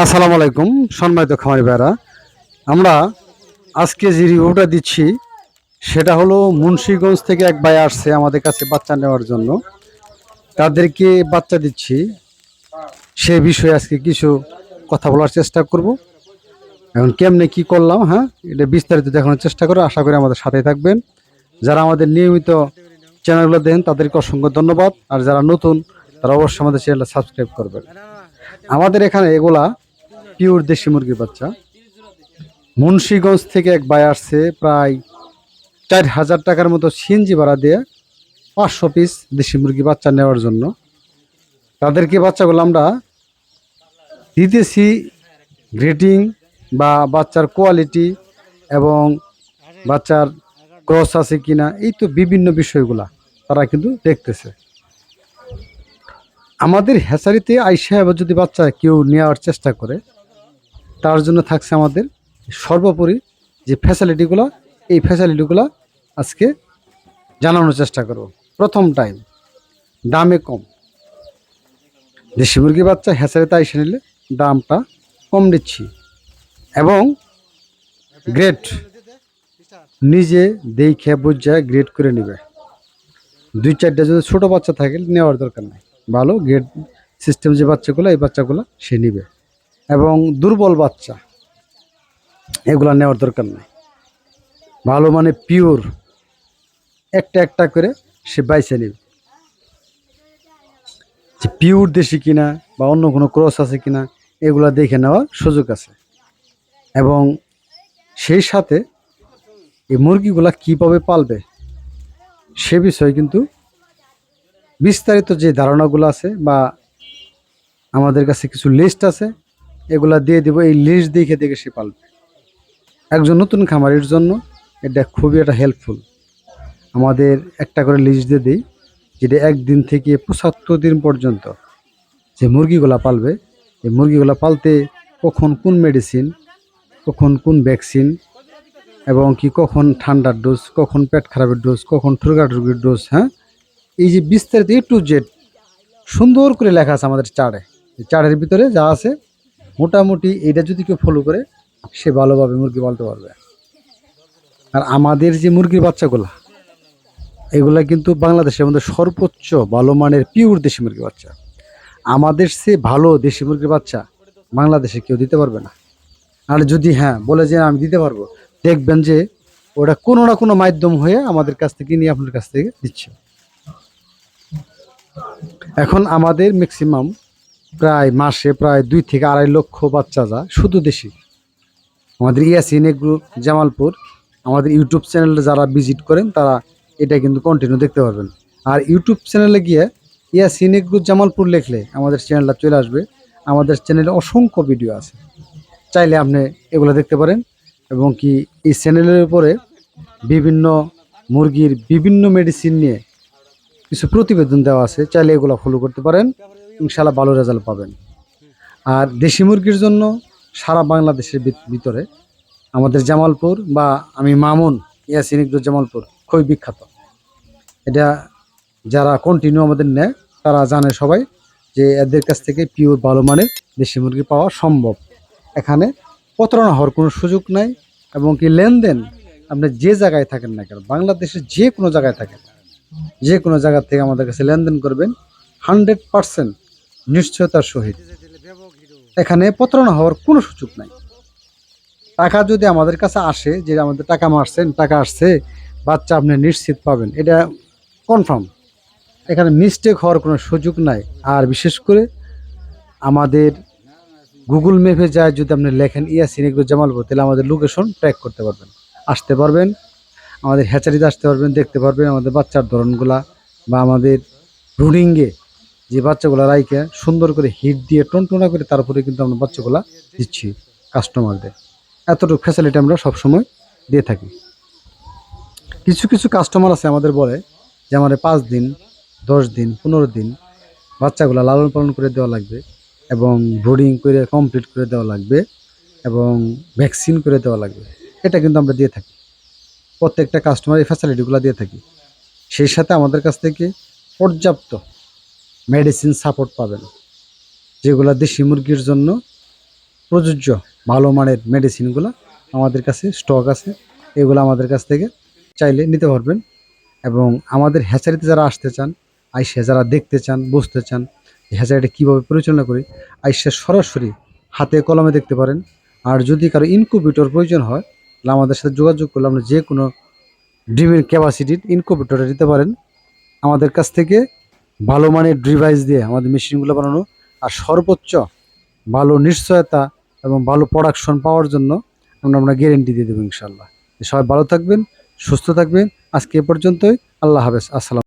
আসসালামু আলাইকুম, সম্মানিত খামারি ভাইরা আমরা আজকে যে রিভিউটা দিচ্ছি, সেটা হলো মুন্সিগঞ্জ থেকে এক ভাই আসছে আমাদের কাছে বাচ্চা নেওয়ার জন্য। তাদেরকে বাচ্চা দিচ্ছি। সে বিষয়ে আজকে কিছু কথা বলার চেষ্টা করব। এখন কেমনে কি করলাম হ্যাঁ এটা বিস্তারিত দেখানোর চেষ্টা করে আশা করি আমাদের সাথে থাকবেন। যারা আমাদের নিয়মিত চ্যানেলগুলো দেন তাদেরকে অসংখ্য ধন্যবাদ। আর যারা নতুন, তারা অবশ্যই আমাদের চ্যানেলটা সাবস্ক্রাইব করবেন। আমাদের এখানে এগুলা পিওর দেশি মুরগির বাচ্চা। মুন্সিগঞ্জ থেকে এক ভাই আসছে প্রায় চার হাজার টাকার মতো সিএনজি ভাড়া দিয়ে পাঁচশো পিস দেশি মুরগি বাচ্চা নেওয়ার জন্য। তাদেরকে বাচ্চাগুলো আমরা দিতেছি গ্রেটিং বা বাচ্চার কোয়ালিটি এবং বাচ্চার ক্রস আছে কিনা, এই তো বিভিন্ন বিষয়গুলা তারা কিন্তু দেখতেছে। আমাদের হ্যাচারিতে আইসা এবার যদি বাচ্চা কেউ নেওয়ার চেষ্টা করে তার জন্য থাকছে আমাদের সর্বোপরি যে ফ্যাসিলিটিগুলো এই ফ্যাসিলিটিগুলো আজকে জানানোর চেষ্টা করব। প্রথম টাইম দামে কম। দেশি মুরগি বাচ্চা হ্যাচারিতে আইসে নিলে দামটা কম দিচ্ছি। এবং গ্রেট নিজে দেখে বুঝে গ্রেড করে নেবে। দুই চারটা যদি ছোটো বাচ্চা থাকে, নেওয়ার দরকার নাই। ভালো গ্রেড সিস্টেম যে বাচ্চাগুলো, এই বাচ্চাগুলো সে নিবে। এবং দুর্বল বাচ্চা। এগুলা নেওয়ার দরকার নেই। ভালো মানে পিওর একটা একটা করে সে বাইছে নেবে। যে পিওর দেশি কিনা বা অন্য কোনো ক্রস আছে কিনা, এগুলা দেখে নেওয়ার সুযোগ আছে। এবং সেই সাথে এই মুরগিগুলা কীভাবে পালবে, সে বিষয়ে কিন্তু বিস্তারিত যে ধারণাগুলো আছে বা আমাদের কাছে কিছু লিস্ট আছে এগুলা দিয়ে দিব, এই লিস্ট দেখে দেখে সে পালবে। একজন নতুন খামারির জন্য এটা খুবই একটা হেল্পফুল আমাদের একটা করে লিস্ট দিয়ে দিই, যেটা একদিন থেকে পঁচাত্তর দিন পর্যন্ত যে মুরগিগুলা পালবে, এই মুরগিগুলা পালতে কখন কোন মেডিসিন কখন কোন ভ্যাকসিন এবং কি কখন ঠান্ডার ডোজ কখন পেট খারাপের ডোজ কখন ঠুরগাটুরগির ডোজ হ্যাঁ? এই যে বিস্তারিত এ টু জেড সুন্দর করে লেখা আছে আমাদের চার্টে এই চার্টের ভিতরে যা আছে মোটামুটি এটা যদি কেউ ফলো করে, সে ভালোভাবে মুরগি পালতে পারবে। আর আমাদের যে মুরগির বাচ্চাগুলা, এগুলা কিন্তু বাংলাদেশের মধ্যে সর্বোচ্চ ভালো মানের পিওর দেশি মুরগির বাচ্চা। আমাদের সে ভালো দেশি মুরগির বাচ্চা বাংলাদেশে কেউ দিতে পারবে না। আর যদি হ্যাঁ বলে যে আমি দিতে পারব, দেখবেন যে ওটা কোনো না কোনো মাধ্যম হয়ে আমাদের কাছ থেকে নিয়ে আপনার কাছ থেকে দিচ্ছে। এখন আমাদের ম্যাক্সিমাম প্রায় মাসে প্রায় দুই থেকে আড়াই লক্ষ বাচ্চা যা শুধু দেশি। আমাদের ইয়াসিন এগ্রু, জামালপুর, আমাদের ইউটিউব চ্যানেলে যারা ভিজিট করেন, তারা এটা কিন্তু কন্টিনিউ দেখতে পারবেন। আর ইউটিউব চ্যানেলে গিয়ে ইয়াসিন এগ্রু, জামালপুর লিখলে আমাদের চ্যানেলটা চলে আসবে। আমাদের চ্যানেলে অসংখ্য ভিডিও আছে। চাইলে আপনি এগুলো দেখতে পারেন এবং কি এই চ্যানেলের উপরে বিভিন্ন মুরগির বিভিন্ন মেডিসিন নিয়ে কিছু প্রতিবেদন দেওয়া আছে। চাইলে এগুলো ফলো করতে পারেন। ইনশাল্লাহ ভালো রেজাল্ট পাবেন। আর দেশি মুরগির জন্য সারা বাংলাদেশের ভিত- ভিতরে আমাদের জামালপুর বা আমি মামুন ইয়াসিন ইকদুর জামালপুর খুবই বিখ্যাত। এটা যারা কন্টিনিউ আমাদের নেয়, তারা জানে সবাই যে এদের কাছ থেকে পিওর ভালো মানের দেশি মুরগি পাওয়া সম্ভব। এখানে প্রতারণা হওয়ার কোনো সুযোগ নাই এবং কি লেনদেন আপনি যে জায়গায় থাকেন না কেন, বাংলাদেশের যে কোনো জায়গায় থাকেন, যে কোনো জায়গা থেকে আমাদের কাছে লেনদেন করবেন হান্ড্রেড পারসেন্ট নিশ্চয়তার সহিত। এখানে প্রতারণা হওয়ার কোনো সুযোগ নাই। টাকা যদি আমাদের কাছে আসে, যে আমাদের টাকা মারছেন, টাকা আসছে, বাচ্চা আপনি নিশ্চিত পাবেন। এটা কনফার্ম এখানে মিস্টেক হওয়ার কোনো সুযোগ নাই। আর বিশেষ করে আমাদের গুগল ম্যাপে যায়, যদি আপনি লেখেন, ইয়াসিন এগুলো জামালপুর তাহলে আমাদের লোকেশন ট্র্যাক করতে পারবেন। আসতে পারবেন। আমাদের হ্যাচারিতে আসতে পারবেন, দেখতে পারবেন আমাদের বাচ্চার ধরনগুলা বা আমাদের ব্রুডিংয়ে যে বাচ্চাগুলো রাইকে সুন্দর করে হিট দিয়ে টনটনা করে তারপরে কিন্তু আমরা বাচ্চাগুলা দিচ্ছি কাস্টমারদের। এতটুকু ফ্যাসিলিটি আমরা সবসময় দিয়ে থাকি। কিছু কিছু কাস্টমার আছে আমাদের বলে যে আমাদের পাঁচ দিন, দশ দিন, পনেরো দিন বাচ্চাগুলো লালন পালন করে দেওয়া লাগবে এবং ব্রোডিং করে কমপ্লিট করে দেওয়া লাগবে এবং ভ্যাকসিন করে দেওয়া লাগবে। এটা কিন্তু আমরা দিয়ে থাকি। প্রত্যেকটা কাস্টমার এই ফ্যাসিলিটিগুলো দিয়ে থাকি। সেই সাথে আমাদের কাছ থেকে পর্যাপ্ত মেডিসিন সাপোর্ট পাবেন, যেগুলো দেশি মুরগির জন্য প্রযোজ্য, ভালো মানের মেডিসিনগুলো আমাদের কাছে স্টক আছে, এগুলো আমাদের কাছ থেকে চাইলে নিতে পারবেন। এবং আমাদের হ্যাচারিতে যারা আসতে চান, আইসা যারা দেখতে চান, বুঝতে চান হ্যাচারিটা কীভাবে পরিচালনা করি, আইসা সরাসরি হাতে কলমে দেখতে পারেন। আর যদি কারও ইনকুবেটর প্রয়োজন হয়, তাহলে আমাদের সাথে যোগাযোগ করলে আমরা যে কোনো ডিমের ক্যাপাসিটির ইনকুবেটরটা দিতে পারেন। আমাদের কাছ থেকে ভালো মানের ডিভাইস দিয়ে আমাদের মেশিনগুলো বানানো আর সর্বোচ্চ ভালো নিশ্চয়তা এবং ভালো প্রোডাকশন পাওয়ার জন্য আমরা আমরা গ্যারেন্টি দিয়ে দেবো ইনশাল্লাহ সবাই ভালো থাকবেন, সুস্থ থাকবেন। আজকে এ পর্যন্তই। আল্লাহ হাফেজ। আসসালাম